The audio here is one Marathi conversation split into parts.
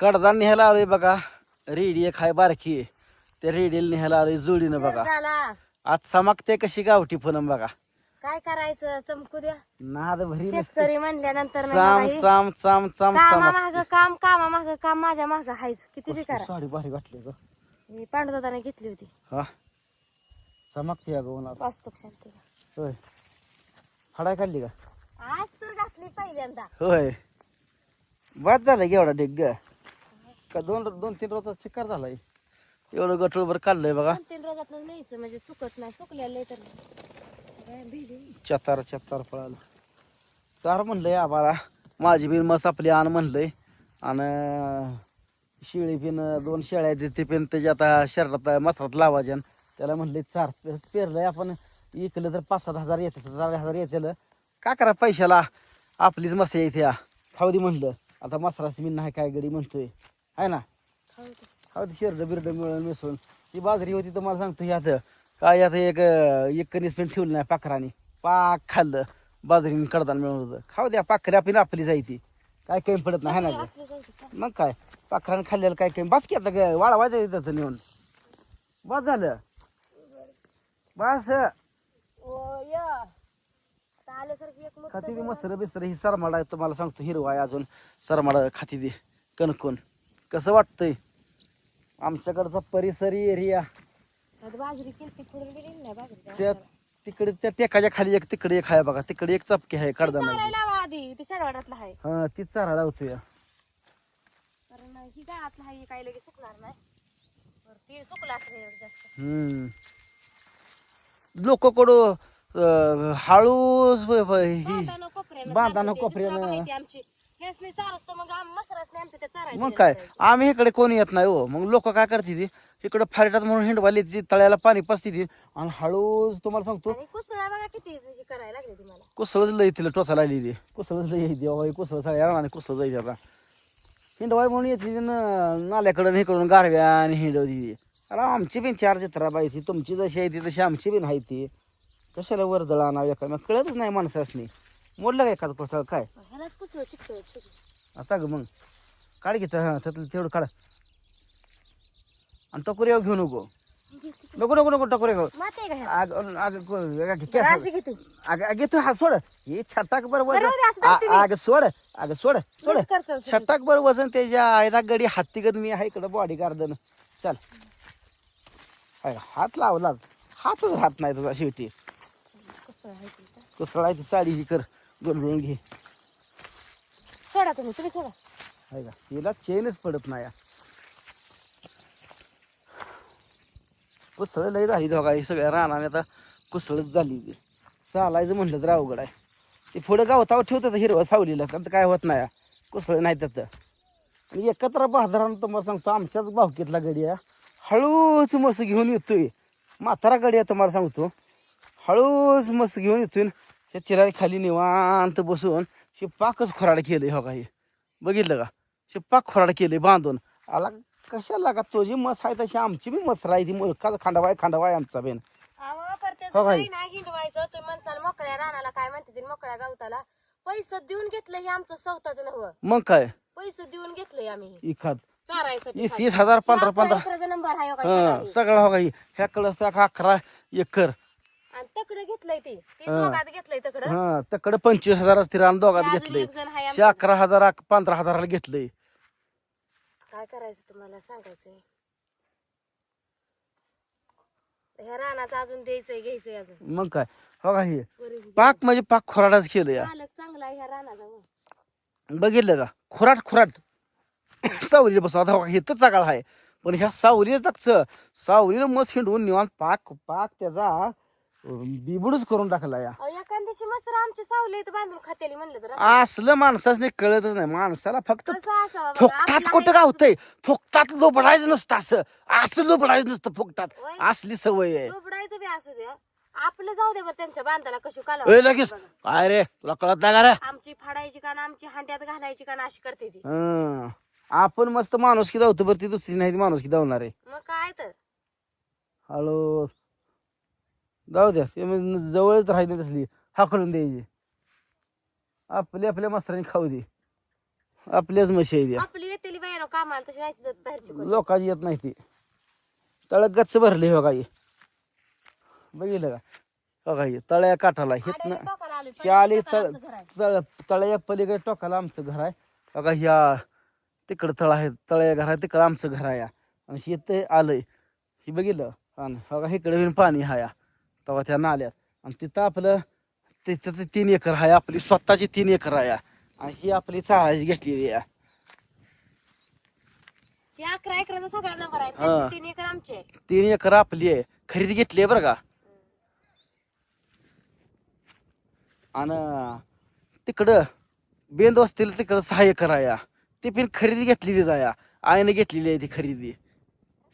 कडदान न्यायला आलोय बघा. रेडी एक हाय बारकी. आहे. त्या रेडीला न्यायला आलोय जोडीनं बघा. झाला आज चमकते कशी गावठी फुलम बघा. काय करायचं? चमकू द्या. नाद भरी शेतकरी म्हणल्यानंतर ना चाम बाई, चाम चाम चाम कामा चाम माग काम कामा माग काम माझ्या माग हायच. किती बी करा साडी भारी घातली ग. मी पांडुदादाने घेतली होती. हा. चमकते या गवनात वास्तुक शांतीला होय. हडाय काढली का? आज तर घातली पहिल्यांदा. होय. बाद झालं की एवढा डेग ग. का दोन दोन तीन रोजात चिकार झालाय. एवढं गटोळभर काढलंय बघा. दोन तीन रोजात न्यायचं म्हणजे चुकत नाही चुकलेलं लय तर. काय भिली. पळालं चार म्हणलंय आम्हाला. माझी बिन मस आपली आण म्हणलंय. आणि शिळी पिन दोन शेळ्या आहेत ते पिन त्याच्या आता शर्टात मसरात लावायच्या त्याला म्हणले चार पे- पेरलंय. आपण इकलं तर पाच सात हजार येतात चार हजार येतील. का करा पैशाला? आपलीच मस येते खाऊ दे म्हणलं. आता मसराच मी नाही काय गडी म्हणतोय. आहे ना? खाऊ दे. हा शेरड बिरड मिळून मिसळून. ही बाजरी होती तर मला सांगतो ह्यात काय आता एक एक कणीस पण ठेवलं नाही पाखराने. पाक खाल्लं. बाजरीने कडदान मिळून होतं. खाऊ द्या पाखरी आपली आपली जायती. काय कमी पडत नाही ना? मग काय? पाखराने खाल्लेलं काय कमी? बस की आता काय वाळा वाजा येतात नेऊन. बस झालं. बस. ओ खाती दे मसर बिसर ही सरमाडा तुम्हाला सांगतो हिरवा आहे अजून. सरमाडा खाती दे कणकून. कसं वाटतंय? आमच्याकडचा परिसरी एरिया आता बाजरी केलती फोडून गेली नाही बाजरी त्या तिकडे त्या टेकाच्या खाली एक तिकडे एक आहे बघा. तिकडे एक चपकी आहे कडदाना चारायला लावा आधी. ते शेडवाड्यातला आहे. हा ती चारा लावतोय कारण ही गाळातला आहे काही लगेच सुकणार नाही. बरं, ती सुकला असं एवढं जास्त. हम्म. लोक कडू हळूच ब- ब- ही बांधानं कोपऱ्यानं बांधानं चारते. कोपऱ्यानं. तुला माहिती आमची. हेच नाही चारच तर मग आम मसराच नाही आमच्या त्या चारायला मग काय? आम्ही इकडे कोणी येत नाही हो. मग लोक काय करते ती? इकडे फारटात म्हणून हिंडवाली ती तळ्याला पाणी पसती ती. आणि हळूच तुम्हाला सांगतो आणि कुसळा बघा किती करायला लागली ती मला कुसळच लई तिला टोचा लागली ती. कुसळच लई येते बाबा कुसळ सगळ्या कुसळ जायची आता. हिंडवाय म्हणून येते नाल्याकडून हे करून गारव्या आणि हिंडवती ती. अरे आमची बिन चार चित्रा बाई ती तुमची जशी आहे ती तशी आमची बिन आहे ती. कशाला वर्दळ आणावं एका कळतच नाही माणसासनी. मोडलं का एखादं कुसळ काय? ह्यालाच सगळी. आता ग मग. काढ घेत हां त्यातलं तेवढं काढ. आणि टकोरी घेऊ नको. नको नको नको टकोरी घेऊ माती आहे का ह्यात? आग आग बरं, केस अशी किती अग अगे तू हा सोड. हे छटाक बर बरं, वजन. राहू दे, असं धरते मी. आ- अग सोड. अग सोड सोड. मीच करतो सगळं. छटाक बर वजन त्याच्या आयला गडी हत्तीगत मी आहे इकडं बॉडी गार्डन चल. हाय, हात लावला हातच राहत नाही तुझा शेवटी. कुसळ आहे ती. का? कुसळायची साडी ही कर. गोलगोळून घे. सोडा तुम्ही तुम्ही सोडा. हाय का? तिला चेनच पडत नाही. कुसळ लय झाली दोघा ही सगळ्या रानाने आता कुसळच झाली ती. चालायचं म्हणलं तर अवघड आहे. ते पुढं गावतावर ठेवतात हिरवं सावलीला तर काय होत नाही. कुसळ नाही त्यात. आणि एकत्र बाजारानं तुम्हाला सांगतो आमच्याच भावकीतला गडी आहे. हळूच मस घेऊन येतोय. म्हातारा गडी आहे तुम्हाला सांगतो. हळूच मस घेऊन येतोय. त्या चिरारी खाली निवांत बसून शे पाकच खोराड केलंय हो काही बघितलं का? शे पाक खोराड केलंय बांधून. आला कशाला का तुझी मस आहे तशी? आमची बी मस राहिली मुलका खांडवाय खांडवाय आमचा बेन. हो, हिंडवायचं. तुम्ही म्हणताल मोकळ्या रानाला काय म्हणते ते? मोकळ्या गवताला. पैसे देऊन घेतलं हे आमचं स्वतःच नव्हं मग काय? पैसे देऊन घेतलंय आम्ही. हे. इखाद. चारायसाठी वीस वीस हजार पंधरा पंधरा नंबर आहे हो का हा सगळा. हो काही ह्याकडं अकरा एकर. आणि तकडे घेतलंय ते. ते हा. दोघात घेतलंय तकडं. हा त्याकडे पंचवीस हजार असतील आणि दोघात अजून घेतलंय. एक जण आहे शे आमच्या- अकरा हजार अक- पंधरा हजाराला घेतलंय. काय करायचं तुम्हाला सांगायचंय? ह्या रानाचं अजून द्यायचंय घ्यायचंय अजून. मग काय? हो का हे? पाक म्हणजे पाक खोराडाच केलं या. मालक चांगला आहे ह्या रानाचा हो. बघितलं का? खुराट खुराट सावलीला बसला आता हे तर चाकाळ आहे. पण ह्या सावलीला जागच. सावलीनं मस्त हिंडून निवांत पाक पाक त्याचा बिबडूच करून टाकला या. अहो, एखाद दिवशी मस्त आमची सावली इथं बांधून खातेली म्हणलं तर. असलं माणसाच नाही कळतच नाही. माणसाला फक्त कसं असावं बघा, फुकटात आपला कुठं गावतंय? फुकटात लोबडायचं नसतं असं. असं लोबडायचं नसतं फुकटात. असली सवय आहे. लुबडायचं बी असू द्या आपलं जाऊ दे बरं त्यांच्या बांधाला कशी काला ए, लगेच. काय रे? तुला कळत नाही का रे? आमची फाडायची का ना आमची हांड्यात घालायची का ना अशी करते ती. हं. आपण मस्त माणूस की धावतो बरं ती दुसरी नाही ती माणूस की धावणार आहे. मग काय तर. हळू जाऊ द्या ते मग जवळच राहिली तसली. हाकलून द्यायची. आपली आपल्या मस्तराने खाऊ दे. आपल्याच म्हशी आहे त्या. आपली येतेली बाहेर कामाला तशी नाही जात बाहेरची कोणी. लोकांची येत नाही ती. तळ गच्च भरले हो काही बघितलं का? हो काही तळ्या काठाला टोकाला आलोय. शाली पहिल्या तळ टोकाला आमचं घर आहे. तळ तळ्या पलीकडे टोकाला आमचं घर आहे. बघा ह्या तिकडं तळ आहे तळ्या घर आहे तिकडं आमचं घर आहे. आणि शेत आलंय. हे बघितलं? आणि बघा इकडे बिन पाणी हाया. तेव्हा त्या नाल्यात. आणि तिथं आपलं तिथं तीन एकर आहे आपली स्वतःची तीन एकर आहे आणि ही आपली चाळायची घेतलेली आहे. ती अकरा एकराचा सगळा नंबर आहे. हा. त्याची तीन एकर आमचे. आहे. तीन एकर आपली आहे. खरेदी घेतली आहे बरं का? आणि तिकडं बेंद असतील तिकडं सहा एकर आहे. ती पण खरेदी घेतलेलीच आहे. आईने घेतलेली आहे ती खरेदी.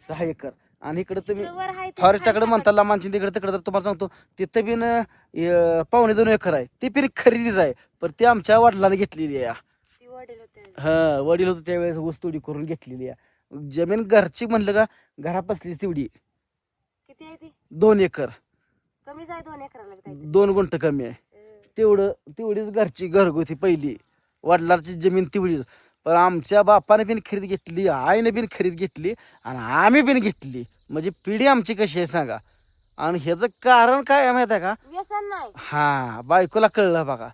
सहा एकर. आणि इकडं तुम्ही वर आहे ते फॉरेस्टाकडे म्हणता लांबांची तिकडे तिकडे तर तुम्हाला सांगतो तिथं बिन अं, पावणे दोन एकर आहे. ती पण खरेदीच आहे. पण ती आमच्या वडिलांनी घेतलेली आहे. ती वडील होते. हा वडील होते त्यावेळेस ऊस तोडी करून घेतलेली आहे. जमीन घरची म्हणलं का घरापसलीच तेवढी. किती आहे ती? दोन एकर. कमीच आहे दोन एकराला बी काहीतरी. दोन गुंठ कमी आहे. तेवढं तेवढीच घरची घरगुती पहिली. वडिलांची जमीन तेवढीच. पण आमच्या बापाने बिन खरेदी घेतली आईने बिन खरेदी घेतली आणि आम्ही बिन घेतली. म्हणजे पिढी आमची कशी आहे सांगा. आणि ह्याचं कारण काय आहे माहिती आहे का? व्यसन नाही. हा बायकोला कळलं बघा.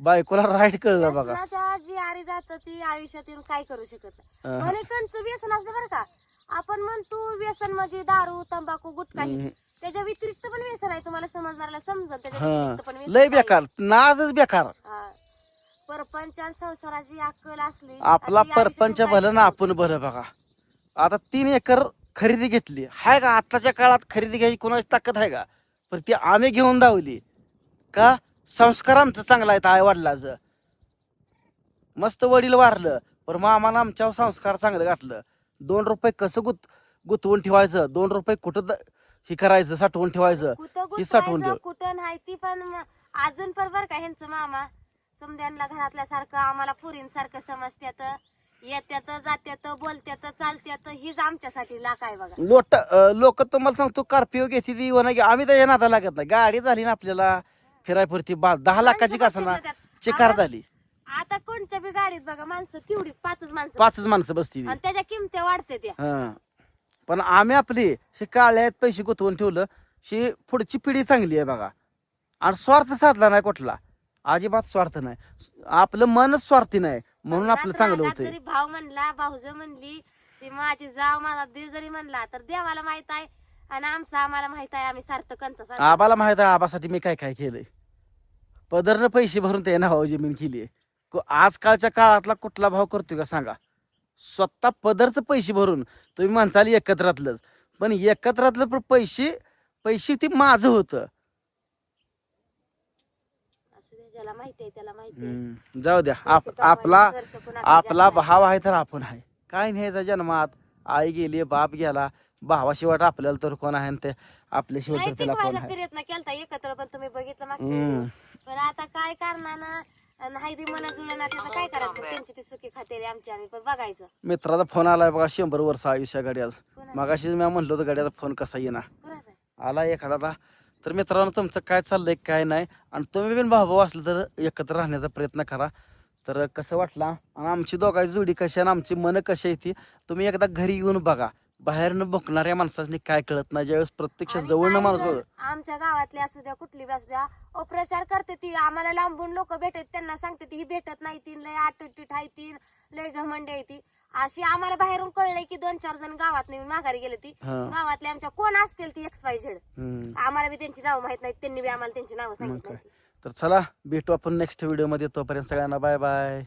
बायकोला राईट कळलं बघा. व्यसनाच्या जी आरी जात ती आयुष्यात येऊन काय करू शकत नाही. अं, भले कंच व्यसन असलं बरं का. आपण म्हणतो व्यसन म्हणजे दारू तंबाखू गुटखा हे. त्याच्या व्यतिरिक्त पण व्यसन आहे तुम्हाला समजणाऱ्याला समजल. त्याच्या हा. व्यतिरिक्त पण व्यसन लय आहे. बेकार. नादच बेकार. परपंच आणि संसाराची अक्कल असली आपला आणि ती आयुष्यात परपंच भलं ना? आपण भलं बघा. आता तीन एकर खरेदी घेतली. हाय का? आताच्या काळात खरेदी घ्यायची कोणाची ताकद आहे का? पण ती आम्ही घेऊन दावली का? संस्कार आमचं चांगला आहे आई वडिलाचं मस्त वडील वारलं पण मामानं आमच्यावर संस्कार चांगलं घातलं दोन रुपये कसं गुत गुतवून ठेवायचं? दोन रुपये कुठं द- हे करायचं साठवून ठेवायचं? कुठं ही साठवून गुंतवायचं, ठेव. कुठं नाही ती पण म- अजून पण बरं का ह्यांचं मामा? समद्यांना घरातल्यासारखं आम्हाला पुरींसारखं समजत्यात येत्यात जात्यात बोलत्यात चालत्यात हीच आमच्यासाठी लाख आहे बघा. लोट लोक तुम्हाला सांगतो कार्पिओ घेते ती वना आम्ही त्याच्या नादा लागत नाही. गाडी झाली ना आपल्याला फिराय पुरती बा दहा लाखाची का बसतात. चिकार झाली. आता कोणत्या बी गाडीत बघा माणसं तेवढीच पाचच माणसं पाचच माणसं बसती आणि त्याच्या किमत्या वाढते त्या. हा. पण आम्ही आपली हे काळ्यात पैसे गुंतवून ठेवलं ही पुढची पिढी चांगली आहे बघा. आणि स्वार्थ साधला नाही कुठला. अजिबात स्वार्थ नाही. आपलं मनच स्वार्थी नाही. म्हणून आपलं चांगलं जरी भाव म्हणला भाऊज म्हणली ती माझी जाव माझा दीर जरी म्हणला तर देवाला माहीत आहे आणि आमचं आम्हाला माहीत आहे आम्ही सार्थकांचा आबाला माहीत आहे आबासाठी मी काय काय केलंय? पदरनं पैसे भरून त्या नावावर जमीन केली आजकालच्या काळातला कुठला भाव करतोय का सांगा? स्वतः पदरचं पैसे भरून. तुम्ही म्हणसाल एकत्रातलंच पण एकत्रातलं पण पैसे पैसे ते माझं होतं. ज्याला माहिती आहे त्याला माहिती आहे. हम्म, जाऊ द्या. आप आपला आपला भाव आहे तर आपण आहे. काय न्यायचा जन्मात आई गेली बाप गेला. भावाशिवाय आपल्याला तर कोण आहे आणि ते आपल्याशिवाय नाही तर त्याला कोण टिकवायचा आहे? प्रयत्न केलता एकत्र पण तुम्ही बघितलं मागच्या हम्म. वेळी. पण आता काय कारणानं नाही ती मना जुळणार त्याचं काय करायचं? मग त्यांची ती सुखी खातेरी आमची आम्ही पण बघायचं. मित्राचा फोन आलाय बघा शंभर वर्ष आयुष्या गाडी आज कोणाचा? मगाशीच मी म्हणलं होतं गाडीचा फोन कसा येणार? कोणाचा? आहे? आला एखादा तर मित्रांनो तुमचं काय चाललंय काय नाही? आणि तुम्ही पण भाऊ भाऊ असलं तर एकत्र राहण्याचा प्रयत्न करा. तर कसं वाटला? आणि आमची दोघांची जोडी कशी आहे आणि आमची मनं कशी आहे ती तुम्ही एकदा घरी येऊन बघा. बाहेरनं बघणाऱ्या माणसाने काय कळत नाही? ज्यावेळेस प्रत्यक्ष आणि जवळनं काही माणूस जण बघ आमच्या गावातले असू द्या कुठली बी असू द्या अप्रचार करते ती. आम्हाला लांबून लोक भेटत त्यांना सांगते ती ही भेटत नाही तीन लय आटटीट आहे तीन लय घमंड आहे ती. अशी आम्हाला बाहेरून कळलंय की दोन चार जण गावात नेऊन माघारी गेले ती. हा. गावातले आमच्या कोण असतील ती एक्स वाय झेड हम्म. आम्हाला बी त्यांची नावं माहीत नाहीत त्यांनी बी आम्हाला त्यांची नावं मग सांगितली काय? नाहीत. तर चला भेटू आपण नेक्स्ट व्हिडिओमध्ये तोपर्यंत सगळ्यांना बाय बाय